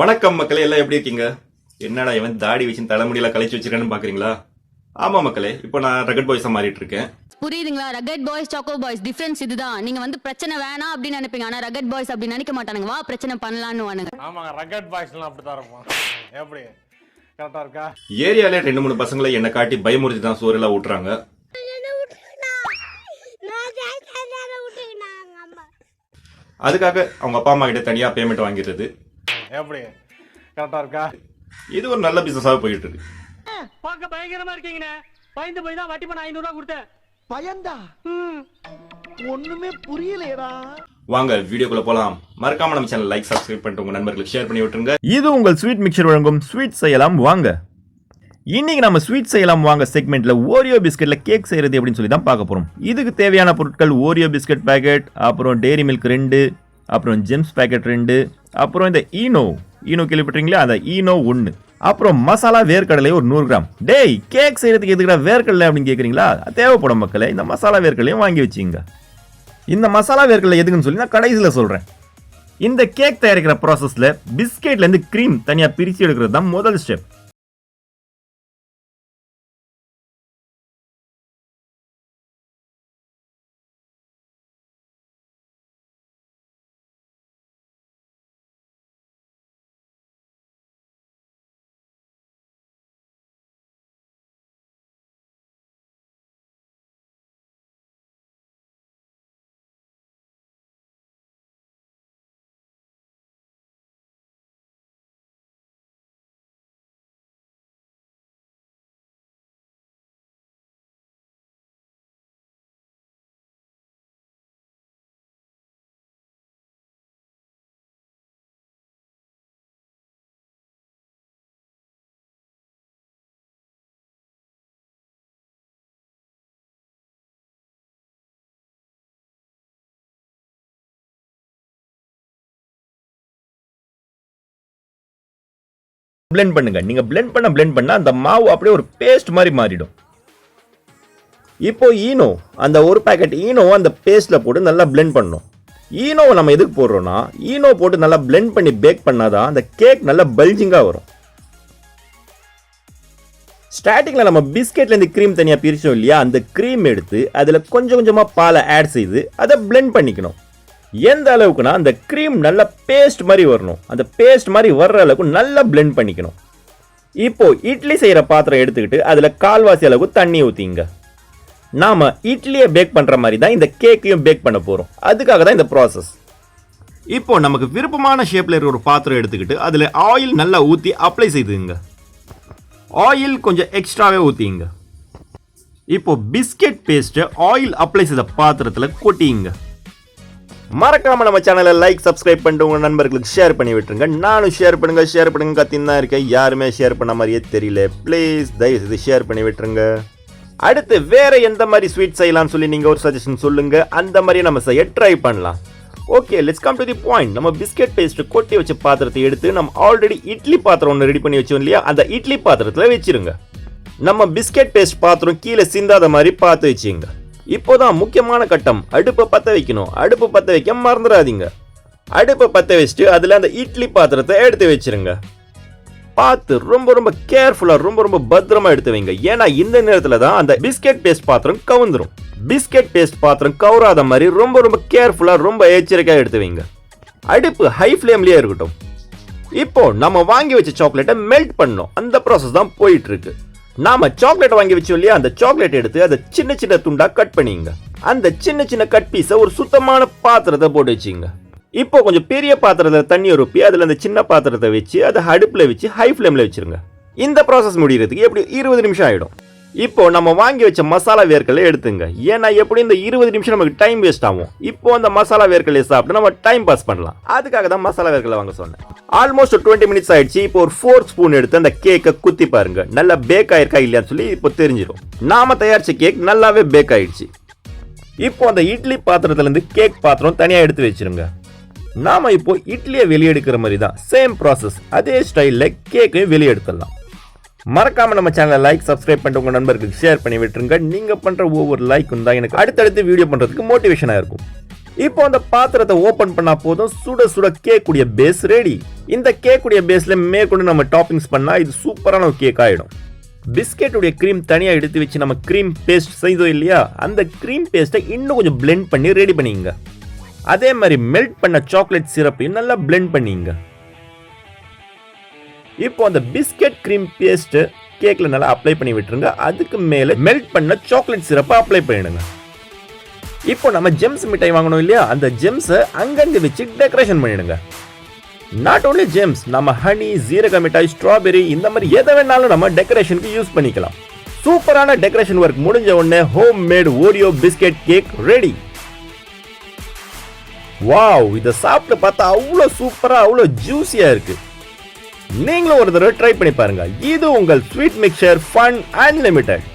வணக்கம் மக்களே எல்லாம் எப்படி இருக்கீங்க? என்னடா இவன் தாடி வச்சு தலைமுடியில கழிச்சு வச்சிருக்கான்னு பாக்குறீங்களா? ஆமா மக்களே இப்போ நான் ரகட் பாய்ஸா மாறிட்டு இருக்கேன். புரியுதுங்களா? Rugged boys choco boys difference இதுதான். நீங்க வந்து பிரச்சனை வேணாம் அப்படின்னு நினைப்பீங்க. ஆனா ரகட் பாய்ஸ் அப்படி நினைக்க மாட்டானுங்க. வா பிரச்சனை பண்ணலாம்னு வானுங்க. ஆமாங்க ரகட் பாய்ஸ்லாம் அப்படித்தான் இருப்போம். எப்படி? கரெக்டா இருக்கா? ஏரியால ரெண்டு மூணு பசங்களை என்னை காட்டி பயமுறுத்தி தான் சோறு எல்லாம் ஊட்டுறாங்க. அதுக்காக அவங்க அப்பா அம்மா கிட்ட தனியா பேமெண்ட் வாங்கிடுறது. எப்படி? கரெக்டா இருக்கா? இது ஒரு நல்ல பிசினஸாக போயிட்டு இருக்கு பார்க்க பயங்கரமா இருக்கீங்கண்ணே. பயந்து போய் தான் வட்டி பண்ண ஐநூறு ரூபா கொடுத்தேன். பயந்தா? ஒண்ணுமே புரியலையடா. வாங்க வீடியோக்குள்ள போலாம். மறக்காம நம்ம சேனல் லைக் சப்ஸ்கிரைப் பண்ணிட்டு உங்க நண்பர்களுக்கு ஷேர் பண்ணி விட்டுருங்க. இது உங்கள் ஸ்வீட் மிக்சர் வழங்கும் ஸ்வீட் செய்யலாம் வாங்க. இன்னைக்கு நம்ம ஸ்வீட் செய்யலாம் வாங்க செக்மெண்ட்ல ஓரியோ பிஸ்கெட்ல கேக் செய்யறது எப்படின்னு சொல்லி தான் பார்க்க போறோம். இதுக்கு தேவையான பொருட்கள் ஓரியோ பிஸ்கட் பேக்கெட் அப்புறம் டேரி மில்க் ரெண்டு அப்புறம் ஜெம்ஸ் பேக்கெட் ரெண்டு அப்புறம் இந்த ஈனோ ஈனோ கேள்விப்பட்டீங்களா அந்த ஈனோ ஒன்று அப்புறம் மசாலா வேர்க்கடலை ஒரு நூறு கிராம். டேய் கேக் செய்யறதுக்கு எதுக்குடா வேர்க்கடலை அப்படின்னு கேட்குறீங்களா தேவைப்படும் மக்களே இந்த மசாலா வேர்க்கடலையும் வாங்கி வச்சிங்க. இந்த மசாலா வேர்க்கடலை எதுக்குன்னு சொல்லி நான் கடைசியில் சொல்கிறேன் இந்த கேக் தயாரிக்கிற ப்ராசஸில் பிஸ்கெட்லேருந்து க்ரீம் தனியாக பிரித்து எடுக்கிறது தான் முதல் ஸ்டெப் பிளெண்ட் பண்ணுங்க. நீங்க பிளெண்ட் பண்ண பிளெண்ட் பண்ண அந்த மாவு அப்படியே ஒரு பேஸ்ட் மாதிரி மாறிடும். இப்போ ஈனோ அந்த ஒரு பேக்கெட் ஈனோவை அந்த பேஸ்ட்ல போட்டு நல்லா பிளெண்ட் பண்ணணும். ஈனோவை நம்ம எதுக்கு போடுறோம்னா ஈனோ போட்டு நல்லா பிளெண்ட் பண்ணி பேக் பண்ணாதான் அந்த கேக் நல்லா பல்ஜிங்காக வரும். ஸ்டார்டிங்கில் நம்ம பிஸ்கெட்லேருந்து க்ரீம் தனியாக பிரித்தோம் இல்லையா அந்த க்ரீம் எடுத்து அதில் கொஞ்சம் கொஞ்சமாக பாலை ஆட் செய்து அதை பிளெண்ட் பண்ணிக்கணும். எந்த அளவுக்குனா அந்த க்ரீம் நல்லா பேஸ்ட் மாதிரி வரணும். அந்த பேஸ்ட் மாதிரி வர்ற அளவுக்கு நல்லா பிளெண்ட் பண்ணிக்கணும். இப்போ இட்லி செய்கிற பாத்திரம் எடுத்துக்கிட்டு அதில் கால்வாசி அளவுக்கு தண்ணி ஊற்றிங்க நாம் இட்லியை பேக் பண்ணுற மாதிரி தான் இந்த கேக்கையும் பேக் பண்ண போகிறோம் அதுக்காக தான் இந்த ப்ராசஸ் இப்போ நமக்கு விருப்பமான ஷேப்பில் இருக்கிற ஒரு பாத்திரம் எடுத்துக்கிட்டு அதில் ஆயில் நல்லா ஊற்றி அப்ளை செய்துங்க. ஆயில் கொஞ்சம் எக்ஸ்ட்ராவே ஊற்றிங்க இப்போ பிஸ்கெட் பேஸ்ட்டை ஆயில் அப்ளை செய்த பாத்திரத்தில் கொட்டிங்க. மறக்காம நம்ம சேனலை லைக் சப்ஸ்கிரைப் பண்ணிட்டு உங்க நண்பர்களுக்கு ஷேர் பண்ணி விட்டுருங்க. நானும் ஷேர் பண்ணுங்க ஷேர் பண்ணுங்க கத்தின்னு தான் இருக்கேன். யாருமே ஷேர் பண்ண மாதிரியே தெரியல. ப்ளீஸ் தயவு செய்து ஷேர் பண்ணி விட்டுருங்க. அடுத்து வேற எந்த மாதிரி ஸ்வீட் செய்யலாம்னு சொல்லி நீங்க ஒரு சஜஷன் சொல்லுங்க. அந்த மாதிரி நம்ம செய்ய ட்ரை பண்ணலாம். Okay let's come to the point நம்ம பிஸ்கெட் பேஸ்ட் கொட்டி வச்ச பாத்திரத்தை எடுத்து நம்ம ஆல்ரெடி இட்லி பாத்திரம் ஒன்று ரெடி பண்ணி வச்சோம் இல்லையா? அந்த இட்லி பாத்திரத்தில் வச்சிருங்க. நம்ம பிஸ்கெட் பேஸ்ட் பாத்திரம் கீழே சிந்தாத மாதிரி பார்த்து வச்சுங்க. இப்போதான் முக்கியமான கட்டம். அடுப்பை பற்ற வைக்கணும். அடுப்பு பற்ற வைக்க மறந்துடாதீங்க. அடுப்பை பற்ற வச்சுட்டு அதில் அந்த இட்லி பாத்திரத்தை எடுத்து வச்சிருங்க. பார்த்து ரொம்ப ரொம்ப கேர்ஃபுல்லாக ரொம்ப ரொம்ப பத்திரமா எடுத்து வைங்க. ஏன்னா இந்த நேரத்தில் தான் அந்த பிஸ்கெட் பேஸ்ட் பாத்திரம் கவுந்துரும். பிஸ்கெட் பேஸ்ட் பாத்திரம் கவுராத மாதிரி ரொம்ப ரொம்ப கேர்ஃபுல்லாக ரொம்ப எச்சரிக்கையாக எடுத்து வைங்க. அடுப்பு ஹை ஃப்ளேம்லேயே இருக்கட்டும். இப்போ நம்ம வாங்கி வச்ச சாக்லேட்டை மெல்ட் பண்ணோம். அந்த ப்ராசஸ் தான் போயிட்டு இருக்கு. நாம சாக்லேட் வாங்கி வச்சோம் இல்லையா? அந்த சாக்லேட் எடுத்து அதை சின்ன சின்ன துண்டா கட் பண்ணிங்க. அந்த சின்ன சின்ன கட் பீஸை ஒரு சுத்தமான பாத்திரத்தை போட்டு வச்சுங்க. இப்போ கொஞ்சம் பெரிய பாத்திரத்தில் தண்ணி ரொப்பி அதில் அந்த சின்ன பாத்திரத்தை வச்சு அதை அடுப்பில் வச்சு ஹை ஃப்ளேமில் வச்சிருங்க. இந்த ப்ராசஸ் முடிகிறதுக்கு எப்படி இருபது நிமிஷம் ஆகிடும் இப்போ நம்ம வாங்கி வச்ச மசாலா வேர்க்கலை எடுத்துங்க. ஏன்னா எப்படி இந்த இருபது நிமிஷம் நமக்கு டைம் வேஸ்ட் ஆகும். இப்போ அந்த மசாலா வேர்க்கலையை சாப்பிட்டு நம்ம டைம் பாஸ் பண்ணலாம். அதுக்காக தான் மசாலா வேர்க்கலை வாங்க சொன்னேன். ஆல்மோஸ்ட் டுவெண்ட்டி மினிட்ஸ் ஆயிடுச்சு. இப்போ ஒரு ஃபோர் ஸ்பூன் எடுத்து அந்த கேக்கை குத்தி பாருங்க. நல்லா பேக் ஆயிருக்கா இல்லையான்னு சொல்லி இப்போ தெரிஞ்சிடும். நாம தயாரிச்ச கேக் நல்லாவே பேக் ஆயிடுச்சு. இப்போ அந்த இட்லி பாத்திரத்துல இருந்து கேக் பாத்திரம் தனியா எடுத்து வச்சிருங்க. நாம இப்போ இட்லியை வெளியே எடுக்கிற மாதிரி தான் சேம் ப்ராசஸ் அதே ஸ்டைலில் கேக்கையும் வெளியே எடுத்துடலாம். மறக்காம நம்ம சேனலை லைக் சப்ஸ்கிரைப் பண்ணிட்டு உங்க நண்பர்களுக்கு ஷேர் பண்ணி விட்டுருங்க. நீங்க பண்ற ஒவ்வொரு லைக்கும் தான் எனக்கு அடுத்தடுத்து வீடியோ பண்றதுக்கு மோட்டிவேஷனா இருக்கும். இப்போ அந்த பாத்திரத்தை ஓபன் பண்ணா போதும். சுட சுட கேக்குடைய பேஸ் ரெடி இந்த கேக்குடைய பேஸ்ல மேற்கொண்டு நம்ம டாப்பிங்ஸ் பண்ணா இது சூப்பரான ஒரு கேக் ஆயிடும். பிஸ்கெட்டுடைய க்ரீம் தனியாக எடுத்து வச்சு நம்ம க்ரீம் பேஸ்ட் செய்தோம் இல்லையா? அந்த க்ரீம் பேஸ்ட்டை இன்னும் கொஞ்சம் பிளெண்ட் பண்ணி ரெடி பண்ணிங்க அதே மாதிரி மெல்ட் பண்ண சாக்லேட் சிரப்பையும் நல்லா பிளெண்ட் பண்ணிங்க இப்போ அந்த பிஸ்கெட் க்ரீம் பேஸ்ட் கேக்ல நல்லா அப்ளை பண்ணி விட்டுருங்க. அதுக்கு மேலே மெல்ட் பண்ண சாக்லேட் சிரப்பை அப்ளை பண்ணிடுங்க. இப்போ நம்ம ஜெம்ஸ் மிட்டாய் வாங்கணும் இல்லையா? அந்த ஜெம்ஸை அங்கங்க வச்சு டெக்கரேஷன் பண்ணிடுங்க. நாட் ஓன்லி ஜெம்ஸ் நம்ம ஹனி ஜீரக மிட்டாய் ஸ்ட்ராபெரி இந்த மாதிரி எதை வேணாலும் நம்ம டெக்கரேஷனுக்கு யூஸ் பண்ணிக்கலாம். சூப்பரான டெக்கரேஷன் ஒர்க் முடிஞ்ச உடனே home made Oreo biscuit cake ready wow இதை சாப்பிட்டு பார்த்தா அவ்வளோ சூப்பராக அவ்வளோ ஜூஸியாக இருக்குது நீங்களும் ஒரு தடவை ட்ரை பண்ணி பாருங்க. இது உங்கள் ஸ்வீட் மிக்சர் ஃபன் அன்லிமிட்டெட்